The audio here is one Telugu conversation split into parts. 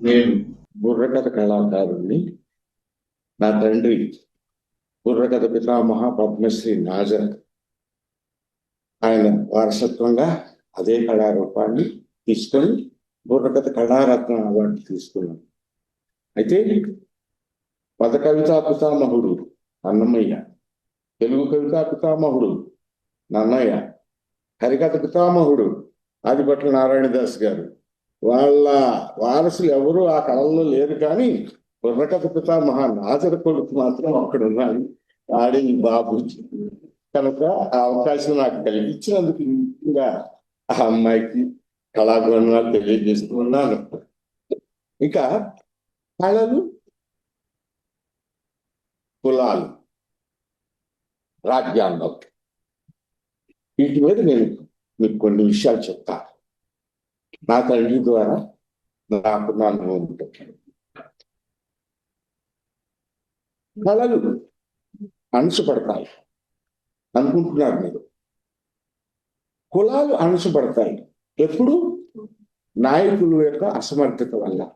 నేను బుర్రకథ కళాకారుణ్ణి నా తండ్రి బుర్రకథ పితామహ పద్మశ్రీ నాజర్. ఆయన వారసత్వంగా అదే కళారూపాన్ని తీసుకొని బుర్రకథ కళారత్న అవార్డు తీసుకున్నాను అయితే పద కవితా పితామహుడు అన్నమయ్య తెలుగు కవితా పితామహుడు నన్నయ్య హరికథ పితామహుడు ఆదిపట్ల నారాయణదాస్ గారు వాళ్ళ వారసులు ఎవరు ఆ కళల్లో లేరు కానీ బుర్రకథ పితామహ నాజర కొడుకు మాత్రం అక్కడ ఉన్నాడు. ఆడే బాబు కనుక ఆ అవకాశం నాకు కలిగించినందుకు ఇంకా ఆ అమ్మాయికి కళాగుణాలు తెలియజేస్తూ ఉన్నాను. ఇంకా కళలు కులాలు రాజ్యాంగం వీటి మీద నేను మీకు కొన్ని విషయాలు చెప్తాను. నా తల్లి ద్వారా నాకు నా అనుభవం కళలు అణుచుపడతాయి అనుకుంటున్నారు మీరు. కులాలు అణుచుపడతాయి ఎప్పుడు? నాయకుల యొక్క అసమర్థత వల్ల.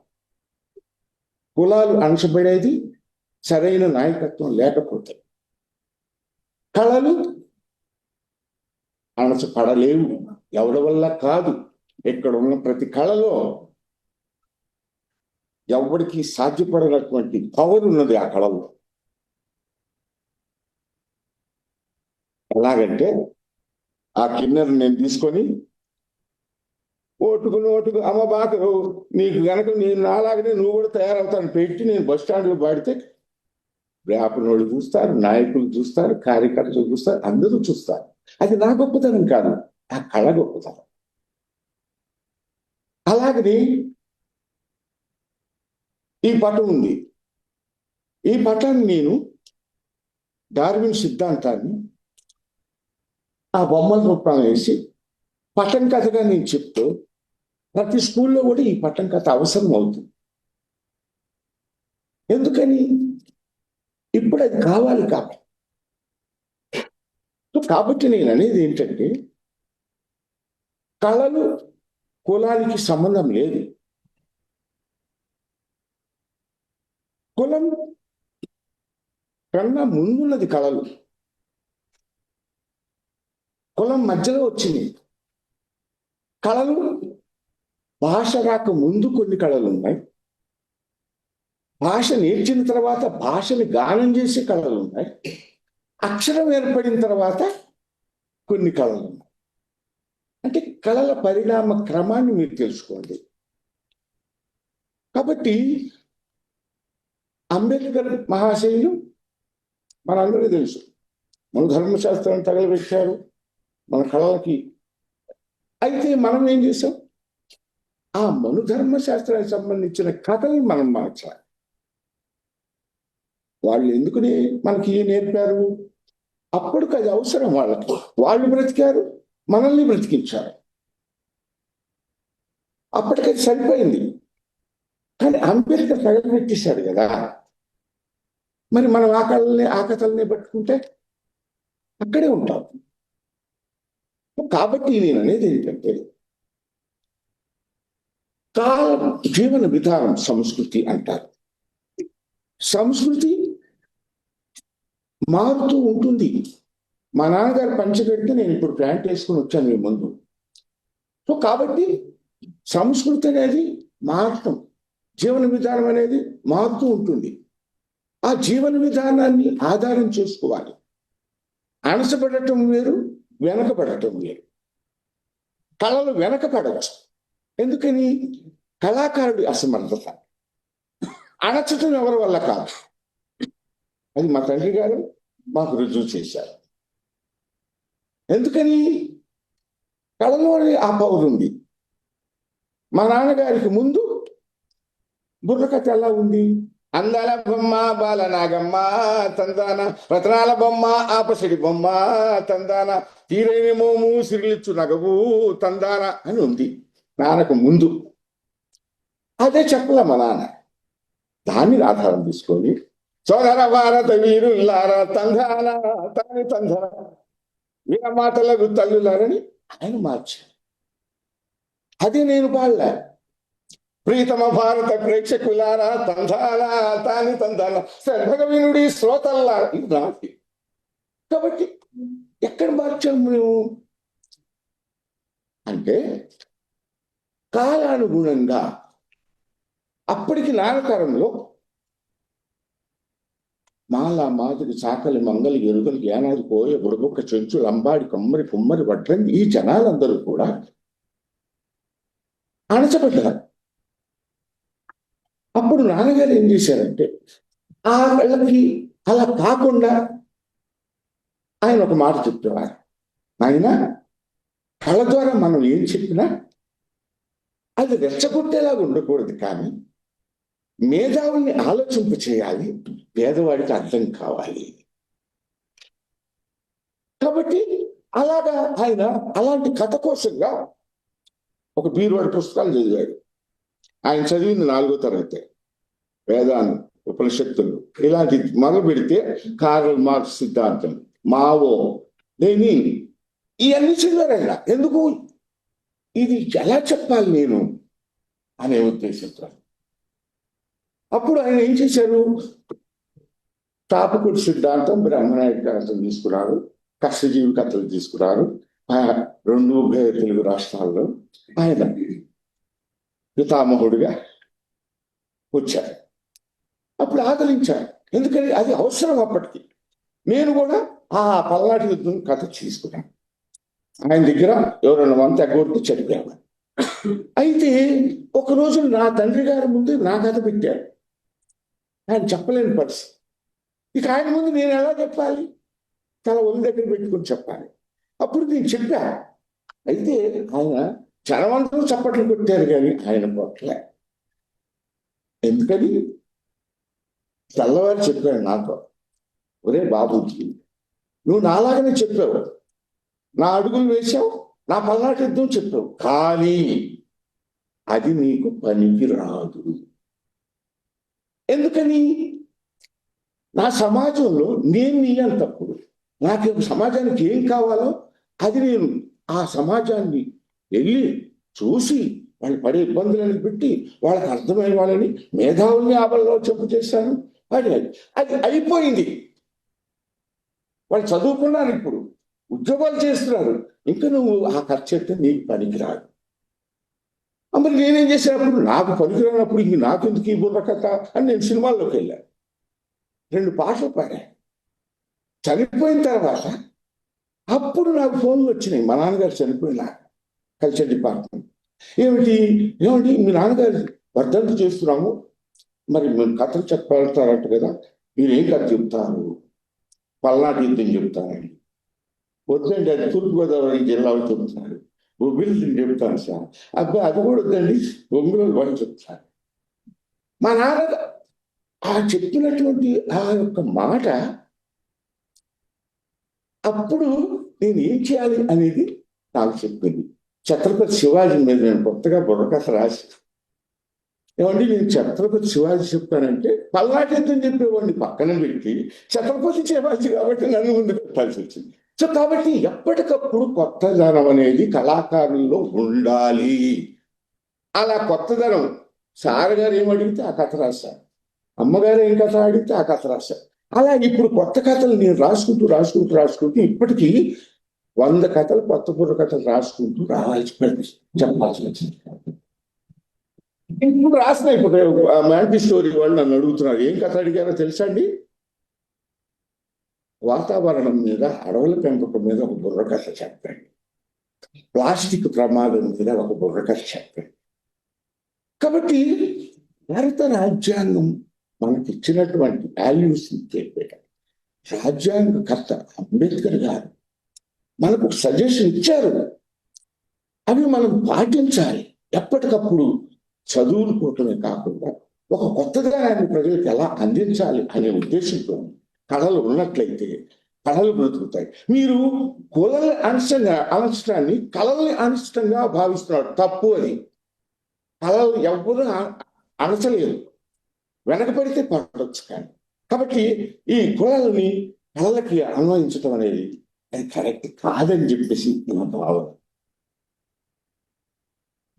కులాలు అణుచబడేది సరైన నాయకత్వం లేకపోతే. కళలు అణచపడలేవు ఎవరి వల్ల కాదు. ఇక్కడ ఉన్న ప్రతి కళలో ఎవరికి సాధ్యపడినటువంటి పవర్ ఉన్నది ఆ కళలో ఎలాగంటే ఆ కిన్నెర్ నేను తీసుకొని ఓటుకు నోటుకు అమ్మ బాకరు నీకు గనక నేను నాలాగనే నువ్వు కూడా తయారవుతాను పెట్టి నేను బస్ స్టాండ్లో పాడితే వ్యాపనోళ్ళు చూస్తారు నాయకులు చూస్తారు కార్యకర్తలు చూస్తారు అందరూ చూస్తారు. అది నా గొప్పతనం కాదు ఆ కళ గొప్పతనం. అలాగని ఈ పటం ఉంది. ఈ పటాన్ని నేను డార్విన్ సిద్ధాంతాన్ని ఆ బొమ్మల రూపంలో వేసి పటం కథగా నేను చెప్తూ ప్రతి స్కూల్లో కూడా ఈ పట్టం కథ అవసరం అవుతుంది. ఎందుకని? ఇప్పుడు అది కావాలి కాబట్టి. కాబట్టి నేను అనేది ఏంటంటే కళలు కులానికి సంబంధం లేదు. కులం కన్నా ముందున్నది కళలు. కులం మధ్యలో వచ్చింది. కళలు భాష రాక ముందు కొన్ని కళలు ఉన్నాయి. భాష నేర్చిన తర్వాత భాషని గానం చేసే కళలు ఉన్నాయి. అక్షరం ఏర్పడిన తర్వాత కొన్ని కళలు ఉన్నాయి. అంటే కళల పరిణామ క్రమాన్ని మీరు తెలుసుకోండి. కాబట్టి అంబేద్కర్ మహాశయులు మనందరికీ తెలుసు. మన ధర్మశాస్త్రాన్ని తగలబెట్టారు. మన కళలకి. అయితే మనం ఏం చేసాం ఆ మనుధర్మశాస్త్రానికి సంబంధించిన కథల్ని మనం మార్చాలి. వాళ్ళు ఎందుకుని మనకి నేర్పారు? అప్పటికి అది అవసరం వాళ్ళకి. వాళ్ళు బ్రతికారు. మనల్ని బ్రతికించారు. అప్పటికే సరిపోయింది. కానీ అంబేద్కర్ తగలబెట్టేశాడు కదా. మరి మనం ఆ ఆకతల్ని పట్టుకుంటే అక్కడే ఉంటాం. కాబట్టి నేను అనేది ఏంటంటే కాల జీవన విధానం సంస్కృతి అంటారు. సంస్కృతి మారుతూ ఉంటుంది. మా నాన్నగారు పంచగడితే నేను ఇప్పుడు ప్లాంట్ వేసుకుని వచ్చాను మీ ముందు. సో కాబట్టి సంస్కృతి అనేది మారటం జీవన విధానం అనేది మారుతూ ఉంటుంది. ఆ జీవన విధానాన్ని ఆధారం చేసుకోవాలి. అణసపడటం వేరు వెనకబడటం వేరు. కళలు వెనకపడవచ్చు ఎందుకని? కళాకారుడి అసమర్థత. అణచటం ఎవరి వల్ల కాదు. అది మా తండ్రి గారు మాకు రుజువు చేశారు. ఎందుకని? కళలోని ఆ పవర్ ఉంది. మా నాన్నగారికి ముందు బుర్రకథ ఎలా ఉంది? అందాల బొమ్మ బాల నాగమ్మ తందాన రతనాల బొమ్మ ఆపసిడి బొమ్మ తందాన తీరేమోము మోము సిరిలిచ్చు నగవు తందాన అని ఉంది నాన్నకు ముందు. అదే చెప్పలే మా నాన్న. దాన్ని ఆధారం తీసుకొని సోదర భారత వీరులారా తందాన తాని తందన వీరమాతలకు తల్లులారని ఆయన మార్చారు. అది నేను పాడలే. ప్రీతమ భారత ప్రేక్షకులారా తందాల తాని తందాల సర్భగవినుడి శ్రోతల్లా. ఇది నాది కాబట్టి ఎక్కడ మార్చాము మేము? అంటే కాలానుగుణంగా అప్పటికి నాగతరంలో మాలా మాదిరి చాకలి మంగలి ఎరుగలు ఏనాది పోయే బుడబొక్క చెంచు లంబాడి కొమ్మరి కుమ్మరి వడ్రంగి ఈ జనాలందరూ కూడా అణచబడ్డారు అప్పుడు నాన్నగారు ఏం చేశారంటే ఆ వాళ్ళకి అలా కాకుండా ఆయన ఒక మాట చెప్పేవారు. ఆయన కళ ద్వారా మనం ఏం చెప్పినా అది రెచ్చగొట్టేలాగా ఉండకూడదు కానీ మేధావుల్ని ఆలోచింప చేయాలి. పేదవాడికి అర్థం కావాలి. కాబట్టి అలాగా ఆయన అలాంటి కథ కోసంగా ఒక బీరువాడి పుస్తకాలు చదివాడు. ఆయన చదివింది నాలుగో తరగతి. వేదాన్ని ఉపనిషత్తులు ఇలాంటి మొదలు పెడితే కార్ల్ మార్క్స్ సిద్ధాంతం మావో లేని ఇవన్నీ చదివారు ఎందుకు? ఇది ఎలా చెప్పాలి నేను? అనే ఉద్దేశంతో. అప్పుడు ఆయన ఏం చేశారు? తాపకుడి సిద్ధాంతం బ్రహ్మనాయుడు కథలు తీసుకున్నారు కష్టజీవి కథలు తీసుకున్నారు రెండు ఉభయ తెలుగు రాష్ట్రాల్లో ఆయన పితామహుడిగా వచ్చారు. అప్పుడు ఆదరించారు. ఎందుకని? అది అవసరం అప్పటికి. నేను కూడా ఆ పల్నాటి యుద్ధం కథ తీసుకున్నాను. ఆయన దగ్గర ఎవరైనా వంత ఎగ్గొడితే చనిపోయాను అయితే ఒక రోజు నా తండ్రి గారి ముందు నా కథ పెట్టారు. ఆయన చెప్పలేని పరిస్థితి. ఇక ఆయన ముందు నేను ఎలా చెప్పాలి? తన ఒళ్ళు దగ్గర పెట్టుకుని చెప్పాలి. అప్పుడు నేను చెప్పా. అయితే ఆయన జనవంతులు చప్పట్లు కొట్టారు కానీ ఆయన కొట్టలే. ఎందుకని? తెల్లవారు చెప్పాడు నాతో. ఒరే బాబుకి నువ్వు నాలాగనే చెప్పావు. నా అడుగులు వేశావు నా పల్నాటి యుద్ధం చెప్పావు. కానీ అది నీకు పనికి రాదు ఎందుకని? నా సమాజంలో నేను నీయాలి తప్పుడు. నాకు సమాజానికి ఏం కావాలో అది నేను ఆ సమాజాన్ని వెళ్ళి చూసి వాళ్ళు పడే ఇబ్బందులను పెట్టి వాళ్ళకి అర్థమయ్యే వాళ్ళని మేధావుల్ని ఆవలలో చెప్పు చేశాను. అది. అది అయిపోయింది. వాళ్ళు చదువుకున్నారు ఇప్పుడు. ఉద్యోగాలు చేస్తున్నారు. ఇంకా నువ్వు ఆ ఖర్చు అయితే నీకు పనికిరాదు. మరి నేనేం చేసినప్పుడు నాకు పనికిరానప్పుడు ఇంక నాకెందుకు ఈ బుర్ర కథ అని నేను సినిమాల్లోకి వెళ్ళాను రెండు పాటలు పాడా. చనిపోయిన తర్వాత అప్పుడు నాకు ఫోన్లు వచ్చినాయి. మా నాన్నగారు చనిపోయిన కల్చర్ డిపార్ట్మెంట్. ఏమిటి? ఏమిటి మీ నాన్నగారు వర్ధంతి చేస్తున్నాము. మరి మేము కథలు చెప్పగలుగుతారంట కదా. మీరేం కథ చెప్తారు? పల్నాటి యుద్ధం చెప్తారండి. వద్దండి అది తూర్పుగోదావరి జిల్లాలో చెప్తున్నారు. బొబ్బిలి చెప్తాను సార్. అబ్బాయి అది కూడా వద్దండి. బొంగులో వాళ్ళు చెప్తాను మా నాన్న ఆ చెప్పినటువంటి ఆ యొక్క మాట అప్పుడు నేను ఏం చేయాలి అనేది నాకు చెప్పింది. ఛత్రపతి శివాజీ మీద నేను కొత్తగా బుర్రకథ రాసి ఏమండి నేను ఛత్రపతి శివాజీ చెప్తానంటే పల్నాటి యుద్ధం చెప్పేవాడిని పక్కన పెట్టి ఛత్రపతి శివాజీ కాబట్టి నన్ను ముందు పెట్టాల్సి వచ్చింది సో కాబట్టి ఎప్పటికప్పుడు కొత్తదనం అనేది కళాకారుల్లో ఉండాలి. అలా కొత్తదనం. సార్ గారు ఏం అడిగితే ఆ కథ రాశారు. అమ్మగారు ఏం కథ అడిగితే ఆ కథ రాశారు. అలా ఇప్పుడు కొత్త కథలు నేను రాసుకుంటూ రాసుకుంటూ రాసుకుంటూ ఇప్పటికీ వంద కథలు కొత్త బుర్ర కథలు రాసుకుంటూ రావాల్సి పడింది చెప్పాల్సి వచ్చింది. ఇప్పుడు రాసిన ఇప్పుడు మ్యాంటీ స్టోరీ వాళ్ళు నన్ను అడుగుతున్నారు. ఏం కథ అడిగారో తెలుసా అండి? వాతావరణం మీద అడవుల పెంపకం మీద ఒక బుర్రకథ చెప్పండి. ప్లాస్టిక్ ప్రమాదం మీద ఒక బుర్రకథ చెప్పండి. కాబట్టి భారత రాజ్యాంగం మనకి ఇచ్చినటువంటి వాల్యూస్ చెప్పేటప్పుడు రాజ్యాంగ కర్త అంబేద్కర్ గారు మనకు ఒక సజెషన్ ఇచ్చారు. అవి మనం పాటించాలి. ఎప్పటికప్పుడు చదువుకోవటమే కాకుండా ఒక కొత్తదనాన్ని ప్రజలకు ఎలా అందించాలి అనే ఉద్దేశంతో కళలు ఉన్నట్లయితే కళలు బ్రతుకుతాయి. మీరు కులని అనిష్టంగా అనిష్టాన్ని కళల్ని అనిష్టంగా భావిస్తున్నారు. తప్పు అని కళలు ఎవరు అ- వెనకబడితే పడవచ్చు కానీ. కాబట్టి ఈ కులాలని కళలకి అన్వయించడం అనేది అది కరెక్ట్ కాదని చెప్పేసి నా భావన.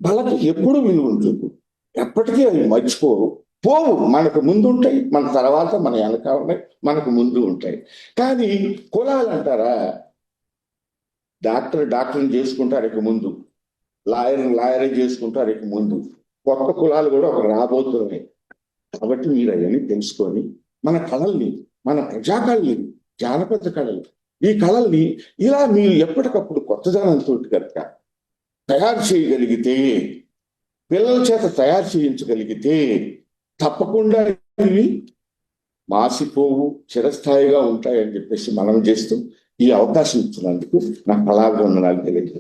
వాళ్ళకి ఎప్పుడు విలువ ఉంటుంది ఎప్పటికీ అవి మర్చిపోవు పోవు. మనకు ముందు ఉంటాయి మన తర్వాత మన వెనక ఉన్నాయి మనకు ముందు ఉంటాయి. కానీ కులాలు అంటారా డాక్టర్ డాక్టర్ని చేసుకుంటారు ఇక ముందు. లాయర్ లాయర్ చేసుకుంటారు ఇక ముందు. కొత్త కులాలు కూడా ఒక రాబోతున్నాయి. కాబట్టి మీరు అవన్నీ తెలుసుకొని మన కళల్ని మన ప్రజాకళని జానపద కళలు ఈ కళల్ని ఇలా మీరు ఎప్పటికప్పుడు కొత్తదనంతో కనుక తయారు చేయగలిగితే పిల్లల చేత తయారు చేయించగలిగితే తప్పకుండా ఇవి మాసిపోవు చిరస్థాయిగా ఉంటాయని చెప్పేసి మనం చేస్తూ ఈ అవకాశం ఇచ్చినందుకు నా కళాభివందనాలు తెలియజేస్తాను